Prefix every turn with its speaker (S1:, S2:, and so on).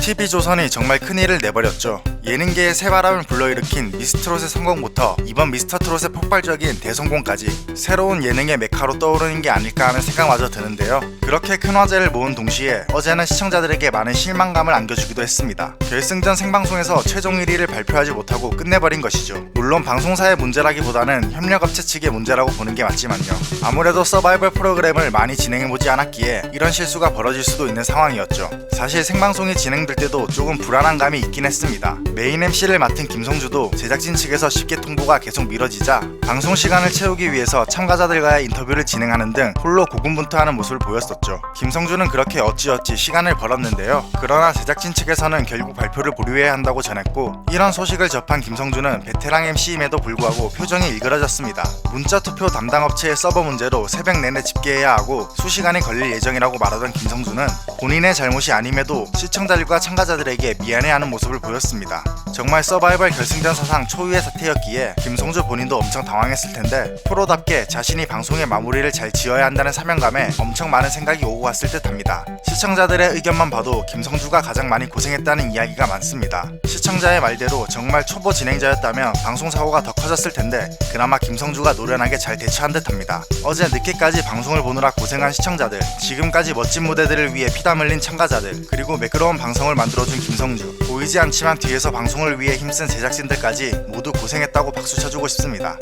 S1: TV조선이 정말 큰일을 내버렸죠. 예능계에 새바람을 불러일으킨 미스트롯의 성공부터 이번 미스터트롯의 폭발적인 대성공까지 새로운 예능의 메카로 떠오르는 게 아닐까 하는 생각마저 드는데요. 그렇게 큰 화제를 모은 동시에 어제는 시청자들에게 많은 실망감을 안겨주기도 했습니다. 결승전 생방송에서 최종 1위를 발표하지 못하고 끝내버린 것이죠. 물론 방송사의 문제라기보다는 협력업체 측의 문제라고 보는 게 맞지만요. 아무래도 서바이벌 프로그램을 많이 진행해보지 않았기에 이런 실수가 벌어질 수도 있는 상황이었죠. 사실 생방송이 진행될 때도 조금 불안한 감이 있긴 했습니다. 메인 MC를 맡은 김성주도 제작진 측에서 쉽게 통보가 계속 미뤄지자 방송 시간을 채우기 위해서 참가자들과의 인터뷰를 진행하는 등 홀로 고군분투하는 모습을 보였었죠. 김성주는 그렇게 어찌어찌 시간을 벌었는데요. 그러나 제작진 측에서는 결국 발표를 보류해야 한다고 전했고 이런 소식을 접한 김성주는 베테랑 MC임에도 불구하고 표정이 일그러졌습니다. 문자 투표 담당 업체의 서버 문제로 새벽 내내 집계해야 하고 수시간이 걸릴 예정이라고 말하던 김성주는 본인의 잘못이 아님에도 시청자들과 참가자들에게 미안해하는 모습을 보였 정말 서바이벌 결승전 사상 초유의 사태였기에 김성주 본인도 엄청 당황했을 텐데 프로답게 자신이 방송의 마무리를 잘 지어야 한다는 사명감에 엄청 많은 생각이 오고 갔을 듯 합니다. 시청자들의 의견만 봐도 김성주가 가장 많이 고생했다는 이야기가 많습니다. 시청자의 말대로 정말 초보 진행자였다면 방송 사고가 더 커졌을 텐데 그나마 김성주가 노련하게 잘 대처한 듯 합니다. 어제 늦게까지 방송을 보느라 고생한 시청자들, 지금까지 멋진 무대들을 위해 피땀 흘린 참가자들, 그리고 매끄러운 방송을 만들어준 김성주. 보이지 않지만 뒤에서 방송을 위해 힘쓴 제작진들까지 모두 고생했다고 박수 쳐주고 싶습니다.